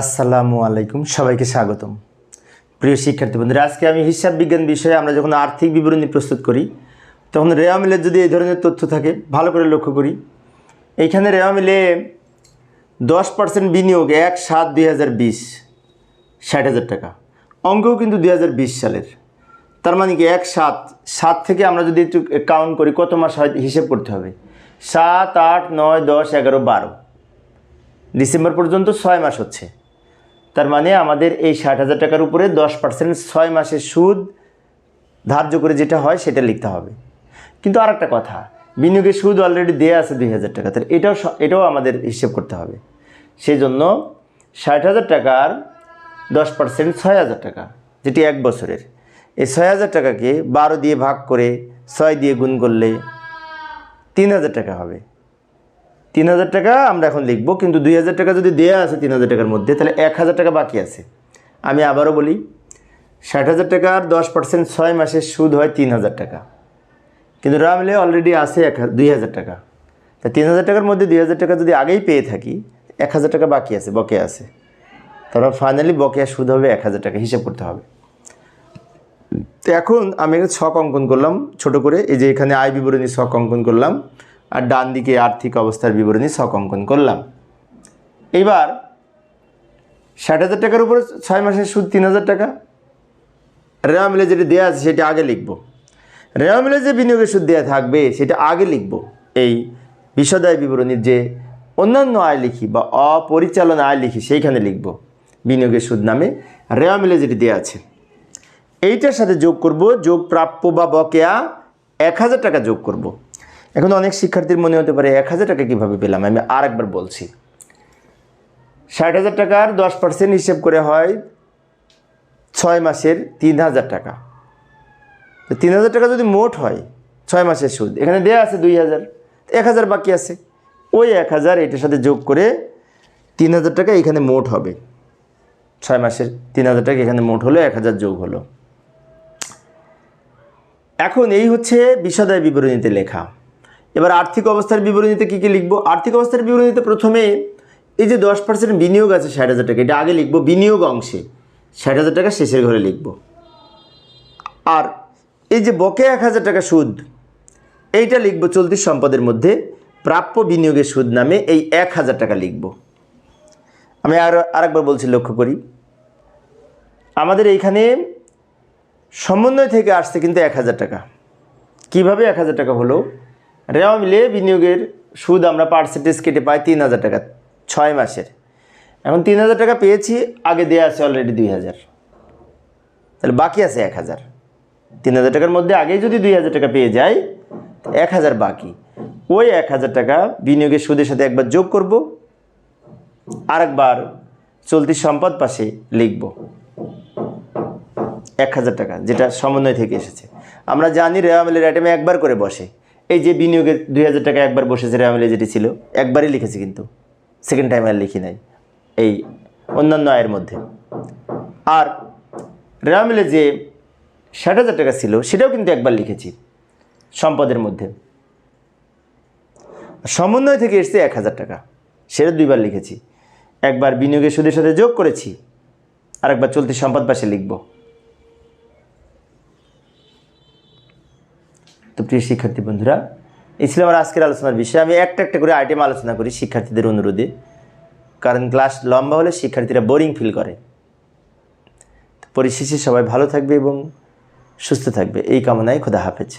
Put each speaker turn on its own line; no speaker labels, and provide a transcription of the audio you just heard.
আসসালামু আলাইকুম, সবাইকে স্বাগতম। প্রিয় শিক্ষার্থী বন্ধুরা, আজকে আমি হিসাব বিজ্ঞান বিষয়ে আমরা যখন আর্থিক বিবরণী প্রস্তুত করি, তখন রেওয়া মিলের যদি এই ধরনের তথ্য থাকে, ভালো করে লক্ষ্য করি। এইখানে রেওয়া মিলে দশ পার্সেন্ট বিনিয়োগ এক সাত দুই হাজার বিশ, ষাট হাজার টাকা। অঙ্কও কিন্তু দুই হাজার বিশ সালের। তার মানে কি এক সাত সাত থেকে আমরা যদি একটু কাউন্ট করি, কত মাস হয় হিসেব করতে হবে? সাত আট নয় দশ এগারো বারো। ডিসেম্বর পর্যন্ত ছয় মাস হচ্ছে। তার মানে আমাদের এই ষাট হাজার টাকার উপরে দশ পার্সেন্ট ছয় মাসের সুদ ধার্য করে যেটা হয় সেটা লিখতে হবে। কিন্তু আর একটা কথা, বিনিয়োগের সুদ অলরেডি দেয়া আছে দুই হাজার টাকা, তাহলে এটাও এটাও আমাদের হিসেব করতে হবে। সেই জন্য ষাট হাজার টাকার দশ পার্সেন্ট ছয় হাজার টাকা, যেটি এক বছরের, এই ছয় হাজার টাকাকে বারো দিয়ে ভাগ করে ছয় দিয়ে গুণ করলে তিন হাজার টাকা হবে। তিন হাজার টাকা আমরা এখন লিখব, কিন্তু দুই হাজার টাকা যদি দেয়া আছে তিন হাজার টাকার মধ্যে, তাহলে এক হাজার টাকা বাকি আছে। আমি আবারও বলি, ষাট হাজার টাকার দশ পার্সেন্ট ছয় মাসের সুদ হয় তিন হাজার টাকা। কিন্তু রামলে অলরেডি আছে এক দুই হাজার টাকা। তা তিন হাজার টাকার মধ্যে দুই হাজার টাকা যদি আগেই পেয়ে থাকি, এক হাজার টাকা বাকি আছে বকেয়া আছে। তারপর ফাইনালি বকেয়া সুদ হবে এক হাজার টাকা, হিসাব করতে হবে। তো এখন আমি ছক অঙ্কন করলাম, ছোট করে, এই যে এখানে আয় বিবরণী ছক অঙ্কন করলাম। আর ডান দিকে আর্থিক অবস্থার বিবরণী ছক অঙ্কন করলাম। এইবার ষাট হাজার টাকার উপরে ছয় মাসের সুদ তিন হাজার টাকা। রেওয়া মিলে যেটা দেওয়া আছে সেটা আগে লিখব। রেওয়া মিলে যে বিনিয়োগের সুদ দেওয়া থাকবে সেটা আগে লিখব। এই বিশদায় বিবরণীর যে অন্যান্য আয় লিখি বা অপরিচালনা আয় লিখি সেইখানে লিখব বিনিয়োগের সুদ নামে রেওয়া মিলে যেটি দেওয়া আছে। এইটার সাথে যোগ করব যোগ প্রাপ্য বা বকেয়া এক হাজার টাকা যোগ করব। এখন অনেক শিক্ষার্থীর মনে হতে পারে এক হাজার টাকা কীভাবে পেলাম? আমি আর একবার বলছি। ষাট হাজার টাকার দশ পার্সেন্ট হিসেব করে হয় ছয় মাসের তিন হাজার টাকা। তো তিন হাজার টাকা যদি মোট হয়, ছয় মাসের সুদ, এখানে দেয়া আছে দুই হাজার, এক হাজার বাকি আছে। ওই এক হাজার এটার সাথে যোগ করে তিন হাজার টাকা এখানে মোট হবে। ছয় মাসের তিন হাজার টাকা এখানে মোট হলো, এক হাজার যোগ হলো। এখন এই হচ্ছে বিশদায় বিবরণীতে লেখা। এবার আর্থিক অবস্থার বিবরণীতে কী কী লিখব? আর্থিক অবস্থার বিবরণীতে প্রথমে এই যে দশ পার্সেন্ট বিনিয়োগ আছে ষাট হাজার টাকা, এটা আগে লিখব, বিনিয়োগ অংশে ষাট হাজার টাকা শেষের ঘরে লিখব। আর এই যে বকে এক হাজার টাকা সুদ, এইটা লিখব চলতি সম্পদের মধ্যে, প্রাপ্য বিনিয়োগের সুদ নামে এই এক হাজার টাকা লিখব। আমি আর আরেকবার বলছি, লক্ষ্য করি। আমাদের এইখানে সমন্বয় থেকে আসছে কিন্তু এক হাজার টাকা। কীভাবে এক হাজার টাকা হলো? রেওয়া মিলে বিনিয়োগের সুদ আমরা পার্সেন্টেজ কেটে পাই তিন হাজার টাকা, ছয় মাসের। এখন তিন হাজার টাকা পেয়েছি, আগে দেওয়া আছে অলরেডি দুই হাজার। তাহলে বাকি আছে এক হাজার। তিন হাজার টাকার মধ্যে আগেই যদি দুই হাজার টাকা পেয়ে যাই এক হাজার বাকি। ওই এক হাজার টাকা বিনিয়োগের সুদের সাথে একবার যোগ করব, আরেকবার চলতি সম্পদ পাশে লিখব। এক হাজার টাকা, যেটা সমন্বয় থেকে এসেছে। আমরা জানি রেওয়ামিলের আইটেমে একবার করে বসে। এই যে বিনিয়োগের দুই হাজার টাকা একবার বসেছে রেওয়ামিলে যেটি ছিল, একবারই লিখেছি কিন্তু। সেকেন্ড টাইম আর লিখি নাই। এই অন্যান্য আয়ের মধ্যে। আর রেওয়ামিলে যে ষাট হাজার টাকা ছিল, সেটাও কিন্তু একবার লিখেছি সম্পদের মধ্যে। সমন্বয় থেকে এসছে এক হাজার টাকা। সেটা দুইবার লিখেছি। একবার বিনিয়োগের সুদের সাথে যোগ করেছি। আর একবার চলতি সম্পদ পাশে লিখব। তো প্রিয় শিক্ষার্থী বন্ধুরা, এই ছিল আমার আজকের আলোচনার বিষয়। আমি একটা একটা করে আইটেম আলোচনা করি শিক্ষার্থীদের অনুরোধে, কারণ ক্লাস লম্বা হলে শিক্ষার্থীরা বোরিং ফিল করে। পরিশেষে সবাই ভালো থাকবে এবং সুস্থ থাকবে। এই কামনায় খোদা হাফেজ।